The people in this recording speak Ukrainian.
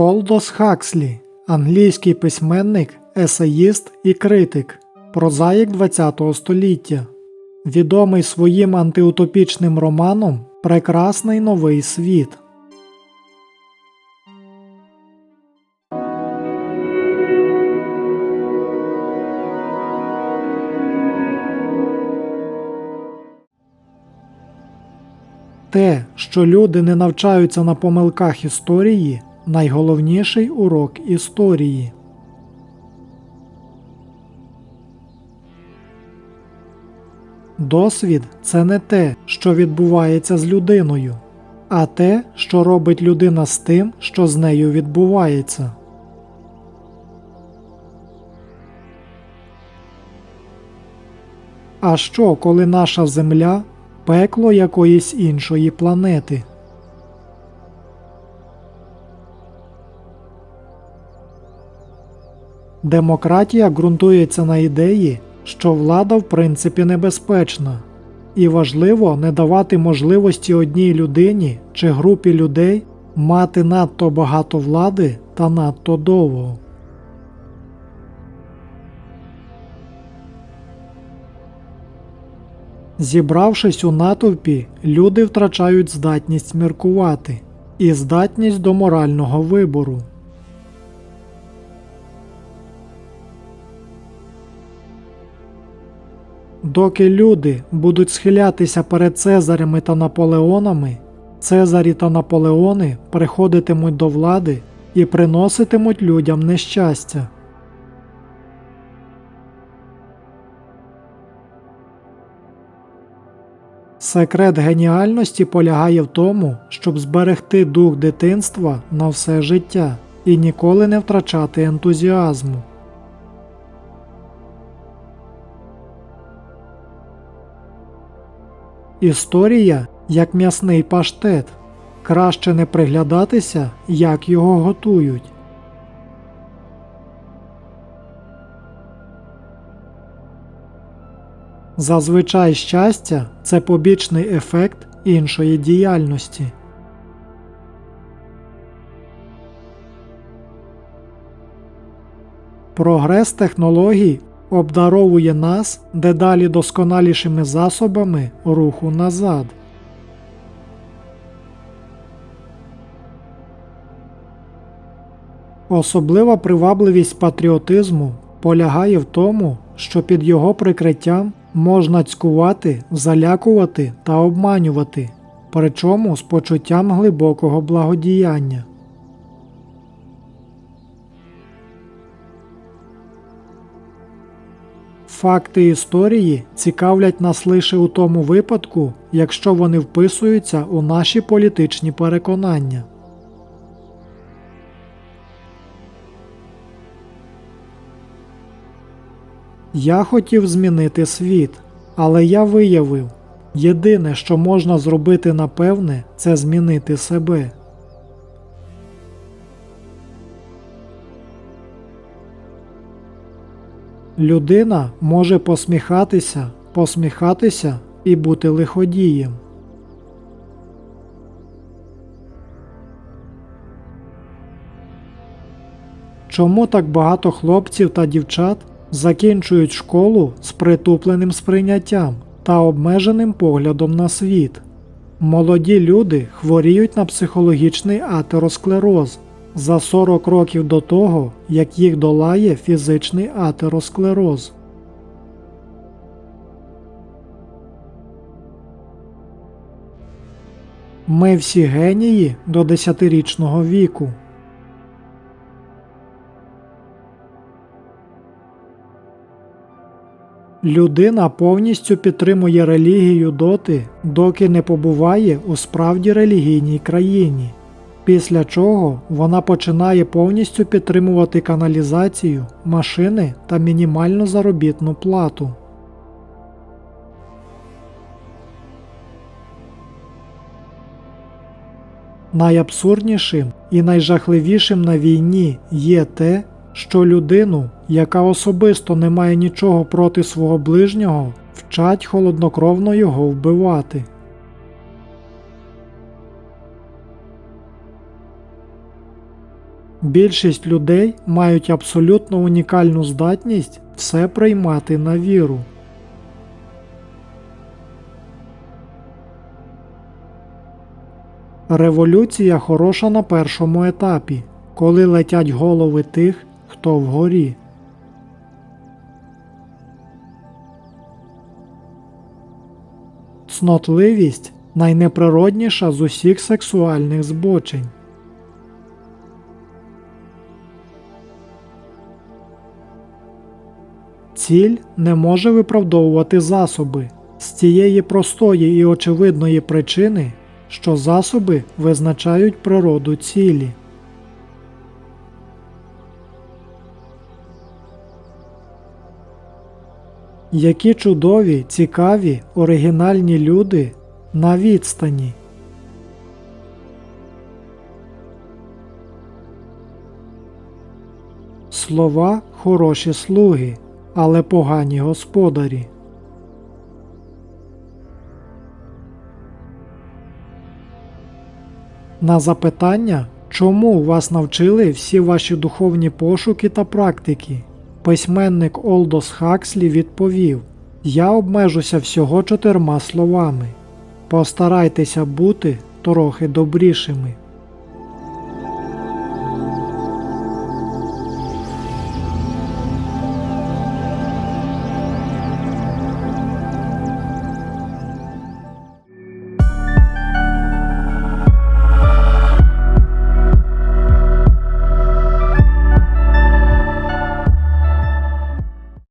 Олдос Хакслі, англійський письменник, есеїст і критик, прозаїк ХХ століття, відомий своїм антиутопічним романом Прекрасний новий світ. Те, що люди не навчаються на помилках історії, найголовніший урок історії. Досвід це не те, що відбувається з людиною, а те, що робить людина з тим, що з нею відбувається. А що, коли наша Земля пекло якоїсь іншої планети? Демократія ґрунтується на ідеї, що влада в принципі небезпечна, і важливо не давати можливості одній людині чи групі людей мати надто багато влади та надто довго. Зібравшись у натовпі, люди втрачають здатність міркувати і здатність до морального вибору. Доки люди будуть схилятися перед Цезарями та Наполеонами, Цезарі та Наполеони приходитимуть до влади і приноситимуть людям нещастя. Секрет геніальності полягає в тому, щоб зберегти дух дитинства на все життя і ніколи не втрачати ентузіазму. Історія як м'ясний паштет. Краще не приглядатися, як його готують. Зазвичай щастя це побічний ефект іншої діяльності. Прогрес технологій обдаровує нас дедалі досконалішими засобами руху назад. Особлива привабливість патріотизму полягає в тому, що під його прикриттям можна цькувати, залякувати та обманювати, причому з почуттям глибокого благодіяння. Факти історії цікавлять нас лише у тому випадку, якщо вони вписуються у наші політичні переконання. Я хотів змінити світ, але я виявив єдине, що можна зробити напевне, це змінити себе. Людина може посміхатися, посміхатися і бути лиходієм. Чому так багато хлопців та дівчат закінчують школу з притупленим сприйняттям та обмеженим поглядом на світ? Молоді люди хворіють на психологічний атеросклероз за 40 років до того, як їх долає фізичний атеросклероз. Ми всі генії до 10-річного віку. Людина повністю підтримує релігію доти, доки не побуває у справді релігійній країні після чого вона починає повністю підтримувати каналізацію, машини та мінімальну заробітну плату. Найабсурднішим і найжахливішим на війні є те, що людину, яка особисто не має нічого проти свого ближнього, вчать холоднокровно його вбивати. Більшість людей мають абсолютно унікальну здатність все приймати на віру. Революція хороша на першому етапі, коли летять голови тих, хто вгорі. Цнотливість найнеприродніша з усіх сексуальних збочень. Ціль не може виправдовувати засоби з тієї простої і очевидної причини, що засоби визначають природу цілі. Які чудові, цікаві, оригінальні люди на відстані. Слова хороші слуги, але погані господарі. На запитання, чому вас навчили всі ваші духовні пошуки та практики, письменник Олдос Хакслі відповів: Я обмежуся всього чотирма словами. Постарайтеся бути трохи добрішими.